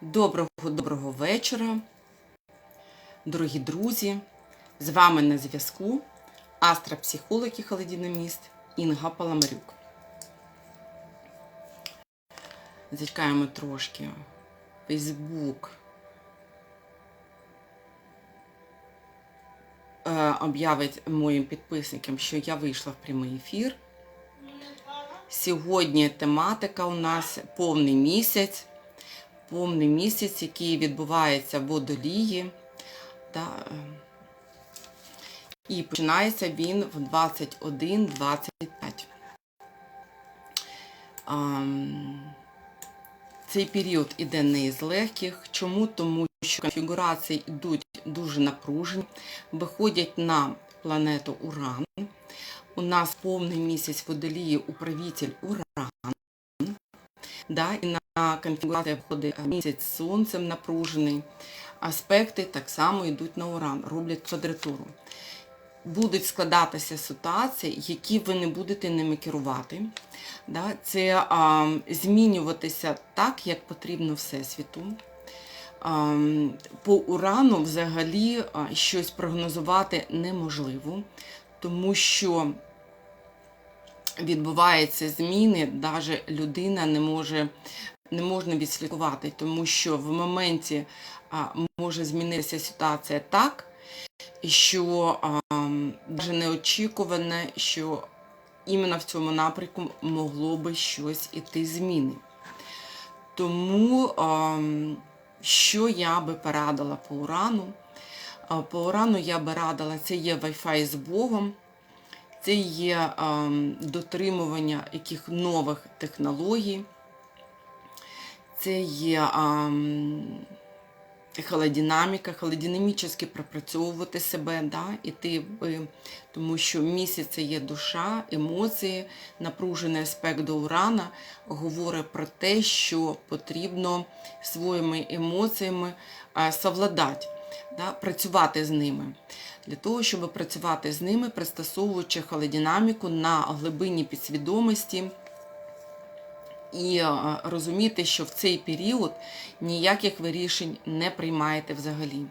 Доброго доброго вечора, дорогі друзі. З вами на зв'язку астропсихолог і холодиноміст Інга Паламарюк. Зачекаємо трошки. Фейсбук е, об'явить моїм підписникам, що я вийшла в прямий ефір. Сьогодні тематика у нас повний місяць. Повний місяць, який відбувається в водолії. Та, е, і починається він в 21.25. Ам, Цей період іде не із легких. Чому? Тому що конфігурації йдуть дуже напружені, виходять на планету Уран. У нас повний місяць водолії управитель Уран. Да, і на конфігурацію входить місяць з сонцем напружений. Аспекти так само йдуть на уран, роблять квадратуру. Будуть складатися ситуації, які ви не будете ними керувати. Да? Це а, змінюватися так, як потрібно Всесвіту. А, по урану взагалі щось прогнозувати неможливо, тому що відбуваються зміни, навіть людина не може не можна відслідкувати, тому що в моменті а, може змінитися ситуація так, що навіть неочікуване, що іменно в цьому напрямку могло би щось іти зміни. Тому, а, що я би порадила по урану? По урану я би радила, це є Wi-Fi з Богом. Це є ем, дотримування яких нових технологій, це є ем, холодинаміка, холодинамічно пропрацьовувати себе, да, іти, в- тому що місяць це є душа, емоції, напружений аспект до урана говорить про те, що потрібно своїми емоціями е, совладати, да, працювати з ними. Для того, щоб працювати з ними, пристосовуючи холодинаміку на глибині підсвідомості і е, розуміти, що в цей період ніяких ви рішень не приймаєте взагалі.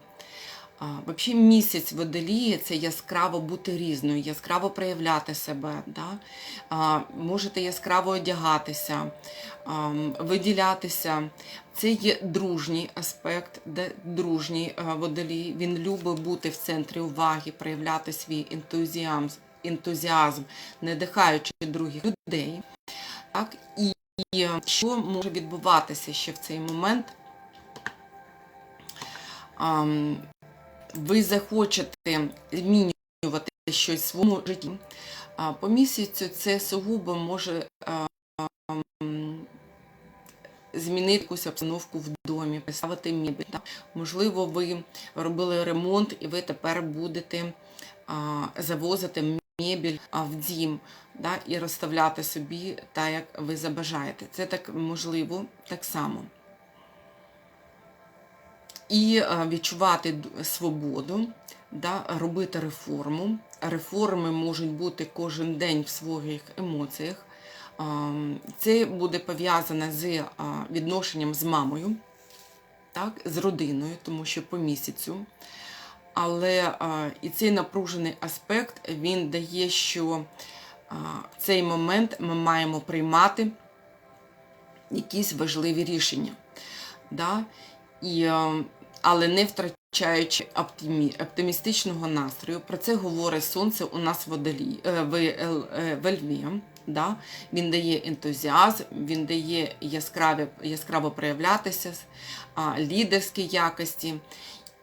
Взагалі місяць водолії це яскраво бути різною, яскраво проявляти себе. Да? Можете яскраво одягатися, виділятися. Це є дружній аспект, де дружній водолій. Він любить бути в центрі уваги, проявляти свій ентузіазм, ентузіазм надихаючи других людей. Так? І що може відбуватися ще в цей момент? Ви захочете змінювати щось в своєму житті. По місяцю це сугубо може змінити якусь обстановку в домі, поставити мебель. Можливо, ви робили ремонт і ви тепер будете завозити мебель в дім да, і розставляти собі так, як ви забажаєте. Це так можливо так само. І відчувати свободу, да, робити реформу. Реформи можуть бути кожен день в своїх емоціях. Це буде пов'язане з відношенням з мамою, так, з родиною, тому що по місяцю. Але і цей напружений аспект він дає, що в цей момент ми маємо приймати якісь важливі рішення. Да? І, а, але не втрачаючи оптимі, оптимістичного настрою. Про це говорить сонце у нас в водолі, е, в, е, в Льві. Да? Він дає ентузіазм, він дає яскраві, яскраво проявлятися, лідерські якості.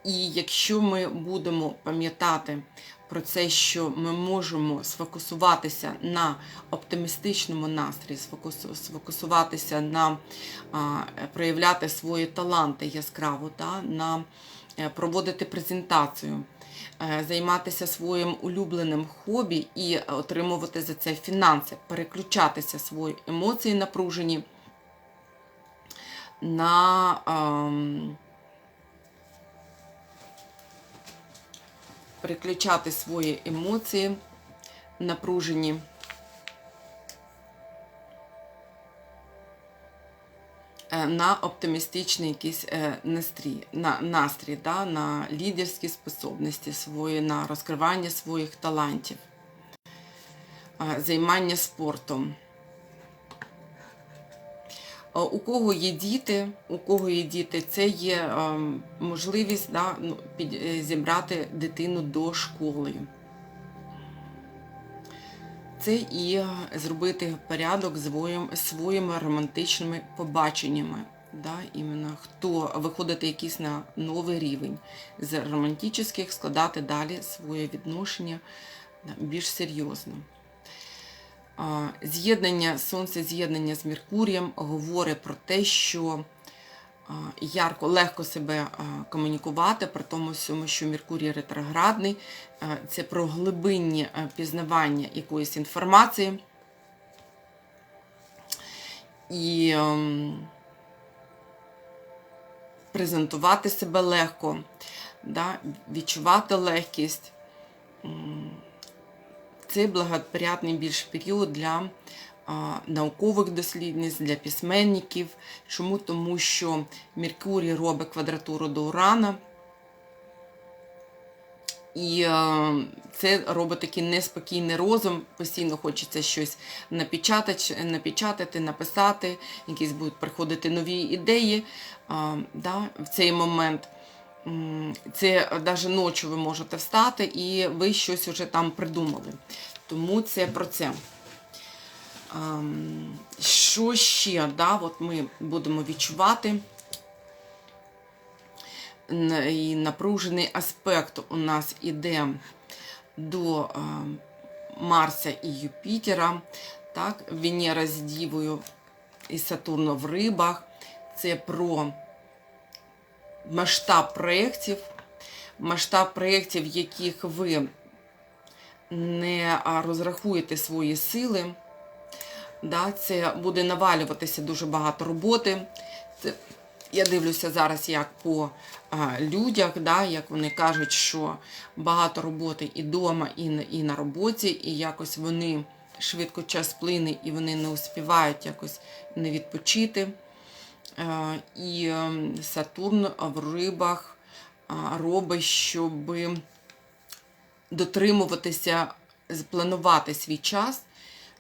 І якщо ми будемо пам'ятати про це, що ми можемо сфокусуватися на оптимістичному сфокусу- сфокусуватися на проявляти свої таланти яскраво, та, на е, проводити презентацію, е, займатися своїм улюбленим хобі і отримувати за це фінанси, переключатися свої емоції напружені на. Переключати свої емоції напружені е, на оптимістичний якийсь е, настрій, на настрій, да, на лідерські способності свої, на розкривання своїх талантів, е, займання спортом. Е, У кого є діти, у кого є діти, це є е, можливість да, ну, е, зібрати дитину до школи. Це і зробити порядок своїм, своїми романтичними побаченнями. Да, іменно хто виходити якийсь на новий рівень з романтичних, складати далі своє відношення більш серйозно. З'єднання сонце, з'єднання з Меркурієм говорить про те, що ярко, легко себе комунікувати, при тому всьому, що Меркурій ретроградний, це про глибинні пізнавання якоїсь інформації. І ем, презентувати себе легко, да, відчувати легкість. Це благоприятний більш період для наукових дослідництв, для письменників. Чому? Тому що Меркурій робить квадратуру до Урана. І е, це робить такий неспокійний розум, постійно хочеться щось напечатати, напечатати, написати, якісь будуть приходити нові ідеї да, в цей момент. Це навіть ночі ви можете встати і ви щось вже там придумали. Тому це про це. Що ще? Да, от ми будемо відчувати. І напружений аспект у нас іде до е, Марса і Юпітера. Так, Венера з Дівою і Сатурна в рибах. Це про масштаб проєктів, масштаб проєктів, в яких ви не розрахуєте свої сили. Да, це буде навалюватися дуже багато роботи. Це, я дивлюся зараз, як по а, людях, да, як вони кажуть, що багато роботи і вдома, і і на роботі, і якось вони швидко час плине, і вони не успівають якось не відпочити. Е, І ем, Сатурн в рибах робить, щоб дотримуватися, планувати свій час.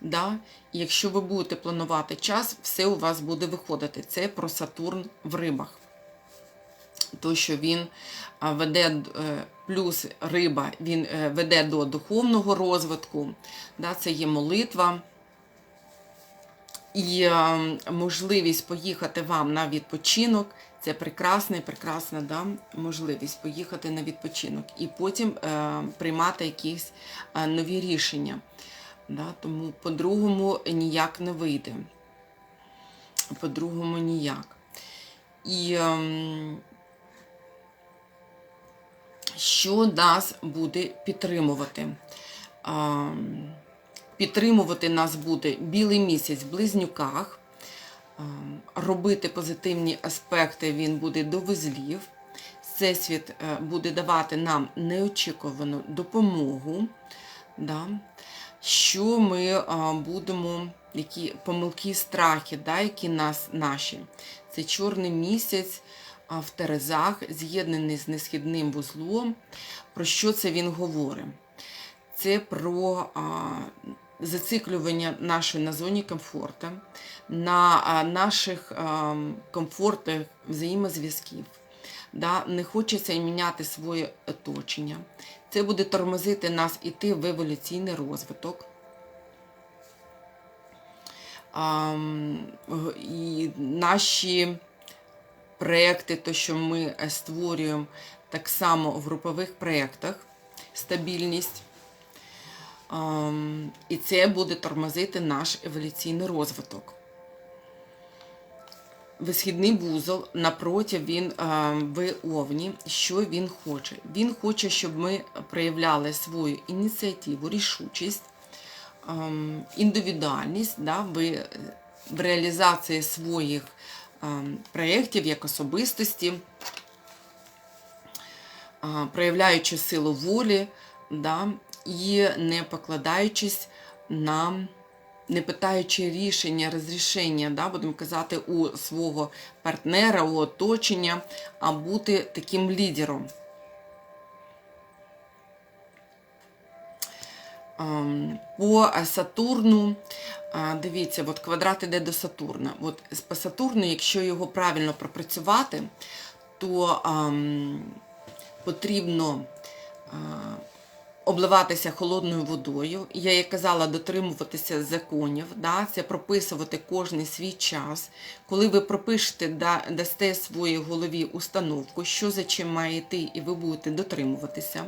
Да? Якщо ви будете планувати час, все у вас буде виходити. Це про Сатурн в рибах. То, що він веде е, плюс риба, він е, веде до духовного розвитку, да? це є молитва. І е, можливість поїхати вам на відпочинок це прекрасна, прекрасна да, можливість поїхати на відпочинок і потім е, приймати якісь е, нові рішення. Да, тому по-другому ніяк не вийде. По-другому ніяк. І ем, що нас буде підтримувати? Ем, Підтримувати нас буде білий місяць в близнюках. Ем, Робити позитивні аспекти він буде до вузлів. Всесвіт е, буде давати нам неочікувану допомогу. Да? Що ми будемо, які помилки, страхи, да, які нас наші. Це чорний місяць в Терезах, з'єднаний з несхідним вузлом. Про що це він говорить? Це про зациклювання нашої на зоні комфорту, на наших а, комфортах взаємозв'язків. Да? Не хочеться міняти своє оточення. Це буде тормозити нас іти в еволюційний розвиток. А, і наші проекти, то, що ми е, створюємо так само в групових проєктах, стабільність. Ам, І це буде тормозити наш еволюційний розвиток. Висхідний вузол напроти він а, в овні. Що він хоче? Він хоче, щоб ми проявляли свою ініціативу, рішучість, ам, індивідуальність да, в, в реалізації своїх ам, проєктів як особистості, а, проявляючи силу волі да, і не покладаючись на не питаючи рішення, розрішення, да, будемо казати, у свого партнера, у оточення, а бути таким лідером. Ем, По Сатурну, дивіться, от квадрат іде до Сатурна. От по Сатурну, якщо його правильно пропрацювати, то ем, потрібно е, обливатися холодною водою. Я як казала, дотримуватися законів, да? це прописувати кожний свій час. Коли ви пропишете, да, дасте своїй голові установку, що за чим має йти, і ви будете дотримуватися.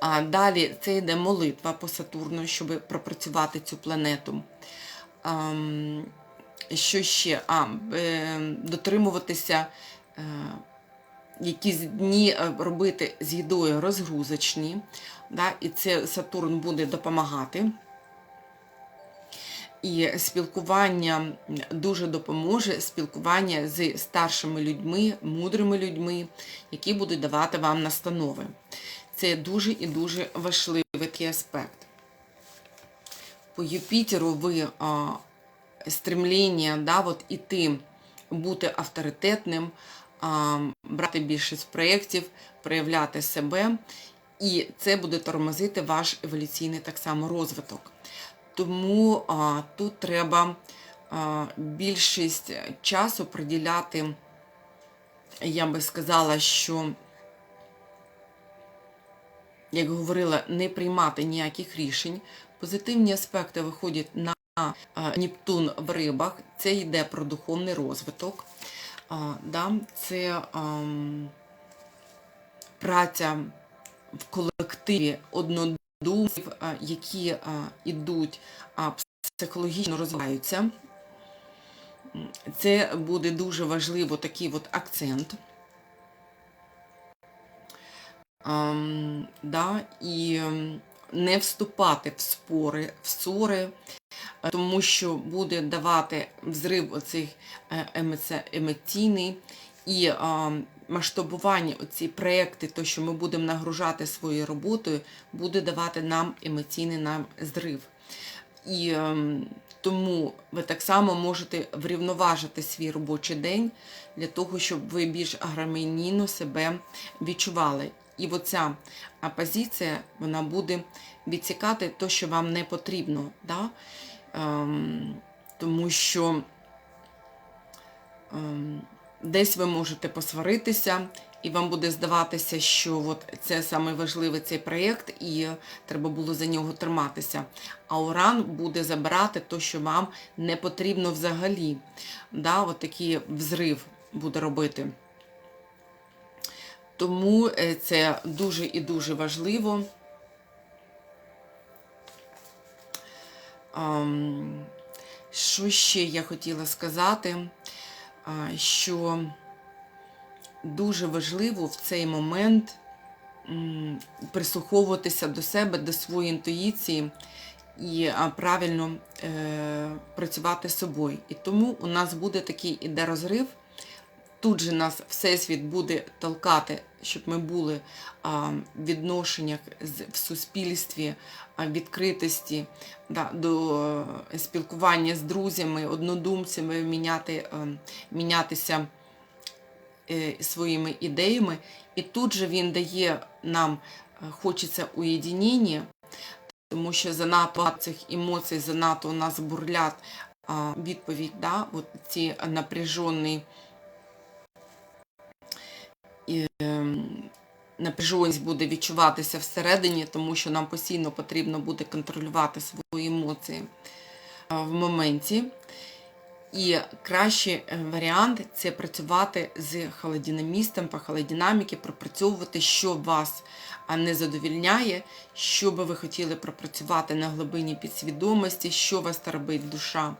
А далі це йде молитва по Сатурну, щоб пропрацювати цю планету. Ам, що ще? А, е, дотримуватися, е, якісь дні е, робити з їдою розгрузочні. Да? І це Сатурн буде допомагати. І спілкування дуже допоможе спілкування з старшими людьми, мудрими людьми, які будуть давати вам настанови. Це дуже і дуже важливий такий аспект. По Юпітеру ви а, стремління да, от іти, бути авторитетним, брати більшість проєктів, проявляти себе, і це буде тормозити ваш еволюційний так само розвиток. Тому а, тут треба а, більшість часу приділяти, я би сказала, що як говорила, не приймати ніяких рішень. Позитивні аспекти виходять на Нептун в рибах. Це йде про духовний розвиток. Да, це праця в колективі однодумців, які а, ідуть, а, психологічно розвиваються. Це буде дуже важливо такий от акцент. Ам, да, і не вступати в спори, в ссори, е, тому що буде давати взрив оцих е, емоційний і ам, масштабування оці проекти, то що ми будемо нагружати своєю роботою, буде давати нам емоційний нам зрив. І тому ви так само можете врівноважити свій робочий день для того, щоб ви більш гармонійно себе відчували. І оця позиція вона буде відсікати те, що вам не потрібно. Да? Ем, тому що ем, десь ви можете посваритися, і вам буде здаватися, що от це саме важливий цей проєкт, і треба було за нього триматися. А Уран буде забирати те, що вам не потрібно взагалі. Да? От такий взрив буде робити. Тому е, це дуже і дуже важливо. Що ще я хотіла сказати? Що дуже важливо в цей момент прислуховуватися до себе, до своєї інтуїції і правильно е, працювати з собою. І тому у нас буде такий іде розрив. Тут же нас Всесвіт буде толкати, щоб ми були в відношеннях в суспільстві, відкритості да, до е, спілкування з друзями, однодумцями, міняти, е, мінятися е, своїми ідеями. І тут же він дає нам, хочеться уєдинення, тому що занадто цих емоцій, занадто у нас бурлять а, відповідь, да, от ці напряжені напряженість буде відчуватися всередині, тому що нам постійно потрібно буде контролювати свої емоції в моменті. І кращий е, варіант це працювати з холодинамістом по холодинаміки, пропрацьовувати, що вас не задовільняє, що би ви хотіли пропрацювати на глибині підсвідомості, що вас торбить душа,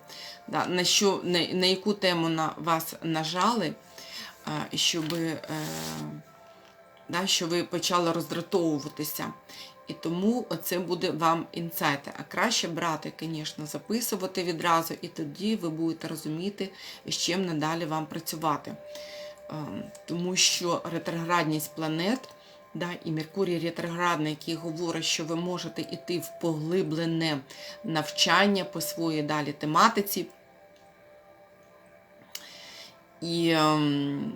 на, що, на, яку тему на вас нажали, щоб, е, да, що ви почали роздратовуватися. І тому це буде вам інсайти. А краще брати, звісно, записувати відразу, і тоді ви будете розуміти, з чим надалі вам працювати. Ем, Тому що ретроградність планет Да, і Меркурій ретроградний, який говорить, що ви можете йти в поглиблене навчання по своїй далі тематиці. І, ем,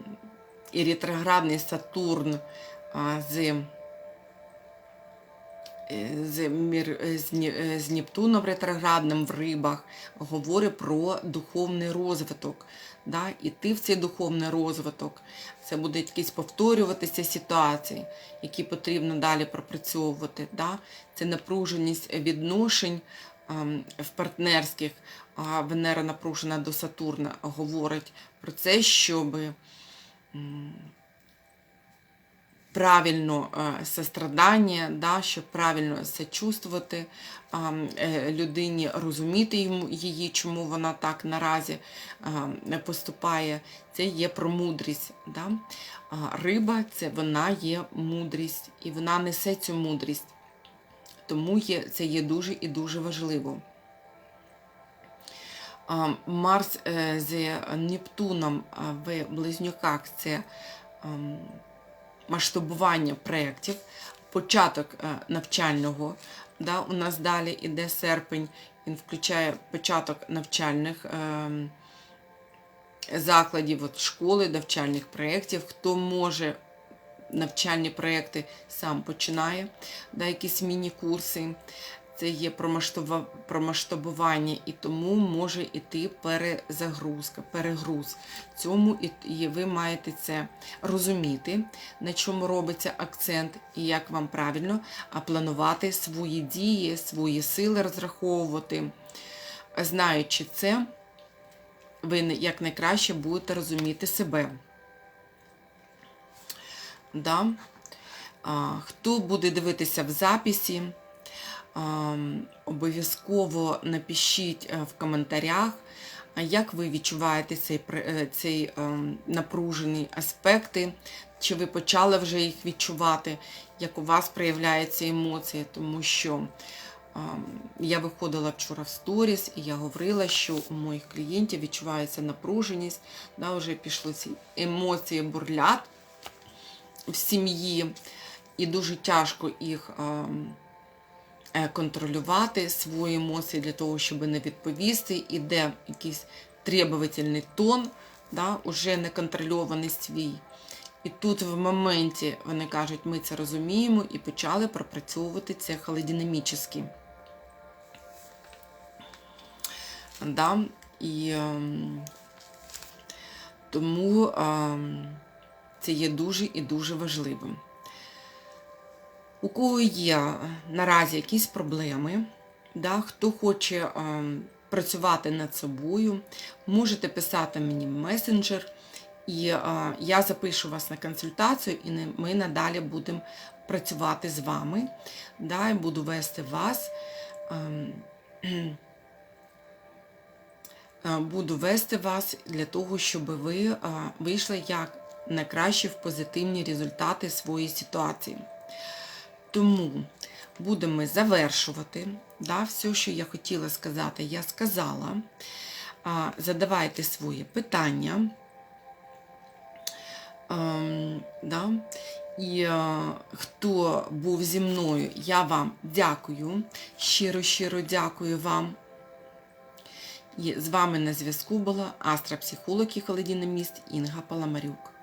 і ретроградний Сатурн з, е, з, Мір- е, е, з Нептуном ретроградним в рибах говорить про духовний розвиток. Да? Іти в цей духовний розвиток. Це будуть якісь повторюватися ситуації, які потрібно далі пропрацьовувати. Да? Це напруженість відношень в партнерських, Венера напружена до Сатурна говорить про це, щоб правильно е, сострадання, да, щоб правильно сочувствувати а, е, людині, розуміти її, чому вона так наразі поступає. Це є про мудрість. Да? Риба це вона є мудрість, і вона несе цю мудрість. Тому є, це є дуже і дуже важливо. Марс е, з Нептуном в Близнюках це ем, масштабування проєктів, початок е, навчального. Да, у нас далі іде серпень, він включає початок навчальних ем, закладів, от школи, навчальних проєктів. Хто може навчальні проєкти сам починає, да, якісь міні-курси. Це є про масштабування, і тому може йти перезагрузка, перегруз. Цьому і, ви маєте це розуміти, на чому робиться акцент, і як вам правильно планувати свої дії, свої сили розраховувати. Знаючи це, ви якнайкраще будете розуміти себе. Да? Хто буде дивитися в записі, обов'язково напишіть е, в коментарях, як ви відчуваєте цей, е, цей ем, напружений аспекти, чи ви почали вже їх відчувати, як у вас проявляються емоції, тому що я виходила вчора в сторіс і я говорила, що у моїх клієнтів відчувається напруженість, да, вже пішли ці емоції бурлять в сім'ї, і дуже тяжко їх ем, е, контролювати свої емоції для того, щоб не відповісти. Іде якийсь требовательний тон, да, уже неконтрольований свій. І тут в моменті вони кажуть, ми це розуміємо і почали пропрацьовувати це холодинамічно. Да? І ем, тому ем, це є дуже і дуже важливим. У кого є наразі якісь проблеми, да, хто хоче ем, працювати над собою, можете писати мені месенджер, і е, я запишу вас на консультацію, і ми надалі будемо працювати з вами. Да, і буду вести вас. ем, е, Буду вести вас для того, щоб ви е, вийшли як найкраще в позитивні результати своєї ситуації. Тому будемо завершувати. Да, все, що я хотіла сказати, я сказала. Задавайте свої питання. Ем, да. І е, хто був зі мною, я вам дякую. Щиро-щиро дякую вам. І з вами на зв'язку була астропсихолог і холодиноміст Інга Паламарюк.